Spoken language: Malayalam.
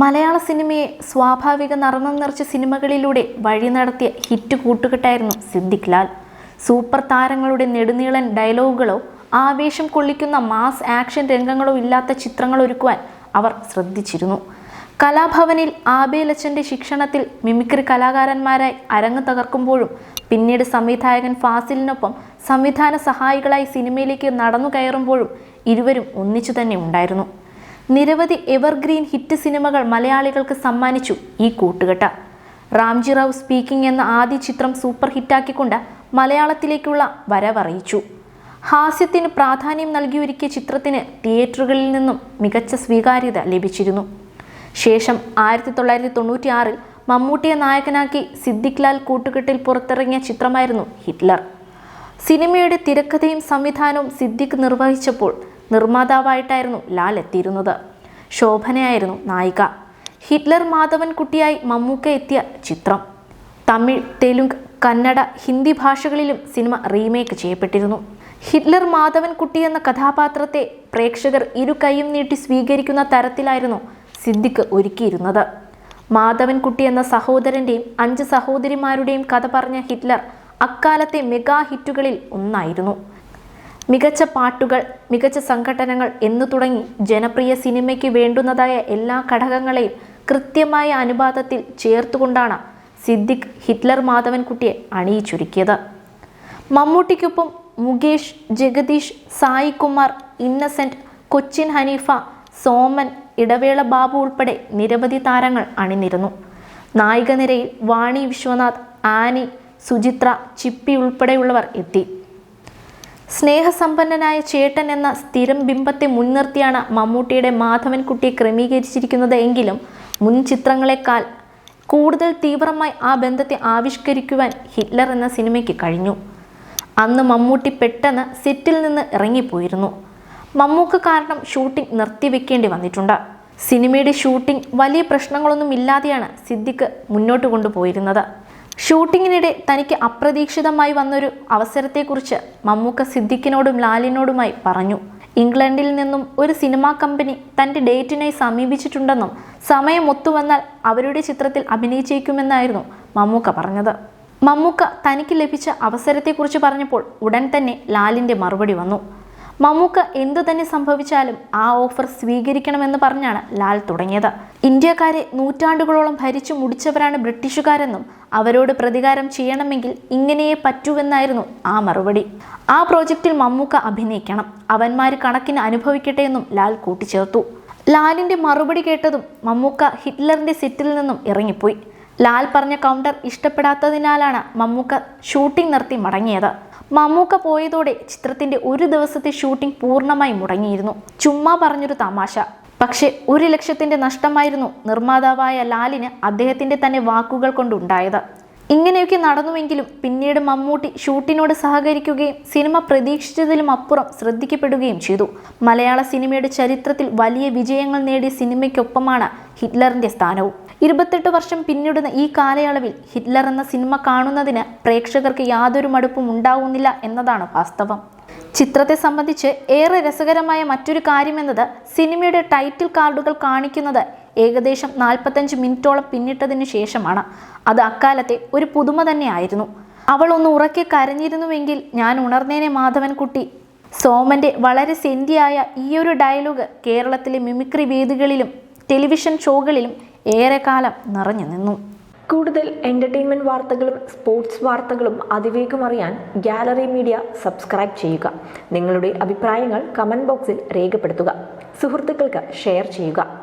മലയാള സിനിമയെ സ്വാഭാവിക നർമ്മം നിറച്ച സിനിമകളിലൂടെ വഴി നടത്തിയ ഹിറ്റ് കൂട്ടുകെട്ടായിരുന്നു സിദ്ദിഖ് ലാൽ. സൂപ്പർ താരങ്ങളുടെ നെടുനീളൻ ഡയലോഗുകളോ ആവേശം കൊള്ളിക്കുന്ന മാസ് ആക്ഷൻ രംഗങ്ങളോ ഇല്ലാത്ത ചിത്രങ്ങൾ ഒരുക്കുവാൻ അവർ ശ്രദ്ധിച്ചിരുന്നു. കലാഭവനിൽ ആബേലച്ചന്റെ ശിക്ഷണത്തിൽ മിമിക്രി കലാകാരന്മാരായി അരങ്ങ് തകർക്കുമ്പോഴും പിന്നീട് സംവിധായകൻ ഫാസിലിനൊപ്പം സംവിധാന സഹായികളായി സിനിമയിലേക്ക് നടന്നു കയറുമ്പോഴും ഇരുവരും ഒന്നിച്ചു തന്നെ ഉണ്ടായിരുന്നു. നിരവധി എവർഗ്രീൻ ഹിറ്റ് സിനിമകൾ മലയാളികൾക്ക് സമ്മാനിച്ചു ഈ കൂട്ടുകെട്ട്. റാംജി റാവ് സ്പീക്കിംഗ് എന്ന ആദ്യ ചിത്രം സൂപ്പർ ഹിറ്റാക്കിക്കൊണ്ട് മലയാളത്തിലേക്കുള്ള വരവറിയിച്ചു. ഹാസ്യത്തിന് പ്രാധാന്യം നൽകിയൊരുക്കിയ ചിത്രത്തിന് തിയേറ്ററുകളിൽ നിന്നും മികച്ച സ്വീകാര്യത ലഭിച്ചിരുന്നു. ശേഷം ആയിരത്തി തൊള്ളായിരത്തി തൊണ്ണൂറ്റി ആറിൽ മമ്മൂട്ടിയെ നായകനാക്കി സിദ്ദിഖ് ലാൽ കൂട്ടുകെട്ടിൽ പുറത്തിറങ്ങിയ ചിത്രമായിരുന്നു ഹിറ്റ്ലർ. സിനിമയുടെ തിരക്കഥയും സംവിധാനവും സിദ്ദിഖ് നിർവഹിച്ചപ്പോൾ നിർമ്മാതാവായിട്ടായിരുന്നു ലാൽ എത്തിയിരുന്നത്. ശോഭനയായിരുന്നു നായിക. ഹിറ്റ്ലർ മാധവൻ കുട്ടിയായി മമ്മൂക്ക എത്തിയ ചിത്രം. തമിഴ് തെലുങ്ക് കന്നഡ ഹിന്ദി ഭാഷകളിലും സിനിമ റീമേക്ക് ചെയ്യപ്പെട്ടിരുന്നു. ഹിറ്റ്ലർ മാധവൻ കുട്ടി എന്ന കഥാപാത്രത്തെ പ്രേക്ഷകർ ഇരു കൈയും നീട്ടി സ്വീകരിക്കുന്ന തരത്തിലായിരുന്നു സിദ്ദിഖ് ഒരുക്കിയിരുന്നത്. മാധവൻ കുട്ടി എന്ന സഹോദരന്റെയും അഞ്ച് സഹോദരിമാരുടെയും കഥ പറഞ്ഞ ഹിറ്റ്ലർ അക്കാലത്തെ മെഗാ ഹിറ്റുകളിൽ ഒന്നായിരുന്നു. മികച്ച പാട്ടുകൾ മികച്ച സംഘടനകൾ എന്നു തുടങ്ങി ജനപ്രിയ സിനിമയ്ക്ക് വേണ്ടുന്നതായ എല്ലാ ഘടകങ്ങളെയും കൃത്യമായ അനുപാതത്തിൽ ചേർത്തുകൊണ്ടാണ് സിദ്ദിഖ് ഹിറ്റ്ലർ മാധവൻകുട്ടിയെ അണിയിച്ചൊരുക്കിയത്. മമ്മൂട്ടിക്കൊപ്പം മുകേഷ് ജഗദീഷ് സായി കുമാർ ഇന്നസെന്റ് കൊച്ചിൻ ഹനീഫ സോമൻ ഇടവേള ബാബു ഉൾപ്പെടെ നിരവധി താരങ്ങൾ അണിനിരന്നു. നായികനിരയിൽ വാണി വിശ്വനാഥ് ആനി സുചിത്ര ചിപ്പി ഉൾപ്പെടെയുള്ളവർ എത്തി. സ്നേഹസമ്പന്നനായ ചേട്ടൻ എന്ന സ്ഥിരം ബിംബത്തെ മുൻനിർത്തിയാണ് മമ്മൂട്ടിയുടെ മാധവൻകുട്ടിയെ ക്രമീകരിച്ചിരിക്കുന്നത് എങ്കിലും മുൻ ചിത്രങ്ങളെക്കാൾ കൂടുതൽ തീവ്രമായി ആ ബന്ധത്തെ ആവിഷ്കരിക്കുവാൻ ഹിറ്റ്ലർ എന്ന സിനിമയ്ക്ക് കഴിഞ്ഞു. അന്ന് മമ്മൂട്ടി പെട്ടെന്ന് സെറ്റിൽ നിന്ന് ഇറങ്ങിപ്പോയിരുന്നു. മമ്മൂക്ക് കാരണം ഷൂട്ടിംഗ് നിർത്തിവെക്കേണ്ടി വന്നിട്ടുണ്ട്. സിനിമയുടെ ഷൂട്ടിംഗ് വലിയ പ്രശ്നങ്ങളൊന്നും ഇല്ലാതെയാണ് സിദ്ദിഖ് മുന്നോട്ട് കൊണ്ടുപോയിരുന്നത്. ഷൂട്ടിങ്ങിനിടെ തനിക്ക് അപ്രതീക്ഷിതമായി വന്നൊരു അവസരത്തെക്കുറിച്ച് മമ്മൂക്ക സിദ്ദിഖിനോടും ലാലിനോടുമായി പറഞ്ഞു. ഇംഗ്ലണ്ടിൽ നിന്നും ഒരു സിനിമാ കമ്പനി തന്റെ ഡേറ്റിനായി സമീപിച്ചിട്ടുണ്ടെന്നും സമയം ഒത്തുവന്നാൽ അവരുടെ ചിത്രത്തിൽ അഭിനയിച്ചേക്കുമെന്നായിരുന്നു മമ്മൂക്ക പറഞ്ഞത്. മമ്മൂക്ക തനിക്ക് ലഭിച്ച അവസരത്തെക്കുറിച്ച് പറഞ്ഞപ്പോൾ ഉടൻ തന്നെ ലാലിന്റെ മറുപടി വന്നു. മമ്മൂക്ക എന്തു തന്നെ സംഭവിച്ചാലും ആ ഓഫർ സ്വീകരിക്കണമെന്ന് പറഞ്ഞാണ് ലാൽ തുടങ്ങിയത്. ഇന്ത്യക്കാരെ നൂറ്റാണ്ടുകളോളം ഭരിച്ചു മുടിച്ചവരാണ് ബ്രിട്ടീഷുകാരെന്നും അവരോട് പ്രതികാരം ചെയ്യണമെങ്കിൽ ഇങ്ങനെയേ പറ്റൂവെന്നായിരുന്നു ആ മറുപടി. ആ പ്രോജക്റ്റിൽ മമ്മൂക്ക അഭിനയിക്കണം. അവന്മാർ കണക്കിന് അനുഭവിക്കട്ടെ എന്നും ലാൽ കൂട്ടിച്ചേർത്തു. ലാലിന്റെ മറുപടി കേട്ടതും മമ്മൂക്ക ഹിറ്റ്ലറിന്റെ സെറ്റിൽ നിന്നും ഇറങ്ങിപ്പോയി. ലാൽ പറഞ്ഞ കൗണ്ടർ ഇഷ്ടപ്പെടാത്തതിനാലാണ് മമ്മൂക്ക ഷൂട്ടിംഗ് നിർത്തി മടങ്ങിയത്. മമ്മൂക്ക പോയതോടെ ചിത്രത്തിന്റെ ഒരു ദിവസത്തെ ഷൂട്ടിംഗ് പൂർണമായി മുടങ്ങിയിരുന്നു. ചുമ്മാ പറഞ്ഞൊരു തമാശ. പക്ഷേ ഒരു ലക്ഷത്തിന്റെ നഷ്ടമായിരുന്നു നിർമ്മാതാവായ ലാലിന് അദ്ദേഹത്തിന്റെ തന്നെ വാക്കുകൾ കൊണ്ടുണ്ടായത്. ഇങ്ങനെയൊക്കെ നടന്നുവെങ്കിലും പിന്നീട് മമ്മൂട്ടി ഷൂട്ടിനോട് സഹകരിക്കുകയും സിനിമ പ്രതീക്ഷിച്ചതിലും അപ്പുറം ശ്രദ്ധിക്കപ്പെടുകയും ചെയ്തു. മലയാള സിനിമയുടെ ചരിത്രത്തിൽ വലിയ വിജയങ്ങൾ നേടിയ സിനിമയ്ക്കൊപ്പമാണ് ഹിറ്റ്ലറിന്റെ സ്ഥാനവും. ഇരുപത്തെട്ട് വർഷം പിന്നിടുന്ന ഈ കാലയളവിൽ ഹിറ്റ്ലർ എന്ന സിനിമ കാണുന്നതിന് പ്രേക്ഷകർക്ക് യാതൊരു മടുപ്പും ഉണ്ടാവുന്നില്ല എന്നതാണ് വാസ്തവം. ചിത്രത്തെ സംബന്ധിച്ച് ഏറെ രസകരമായ മറ്റൊരു കാര്യമെന്നത് സിനിമയുടെ ടൈറ്റിൽ കാർഡുകൾ കാണിക്കുന്നത് ഏകദേശം നാൽപ്പത്തഞ്ച് മിനിറ്റോളം പിന്നിട്ടതിനു ശേഷമാണ്. അത് അക്കാലത്തെ ഒരു പുതുമ തന്നെയായിരുന്നു. അവൾ ഒന്ന് ഉറക്കെ കരഞ്ഞിരുന്നുവെങ്കിൽ ഞാൻ ഉണർന്നേനെ മാധവൻകുട്ടി. സോമന്റെ വളരെ സെന്റിയായ ഈയൊരു ഡയലോഗ് കേരളത്തിലെ മിമിക്രി വേദികളിലും ടെലിവിഷൻ ഷോകളിലും ഏറെക്കാലം നിറഞ്ഞു നിന്നു. കൂടുതൽ എന്റർടൈൻമെന്റ് വാർത്തകളും സ്പോർട്സ് വാർത്തകളും അതിവേഗം അറിയാൻ ഗാലറി മീഡിയ സബ്സ്ക്രൈബ് ചെയ്യുക. നിങ്ങളുടെ അഭിപ്രായങ്ങൾ കമന്റ് ബോക്സിൽ രേഖപ്പെടുത്തുക. സുഹൃത്തുക്കൾക്ക് ഷെയർ ചെയ്യുക.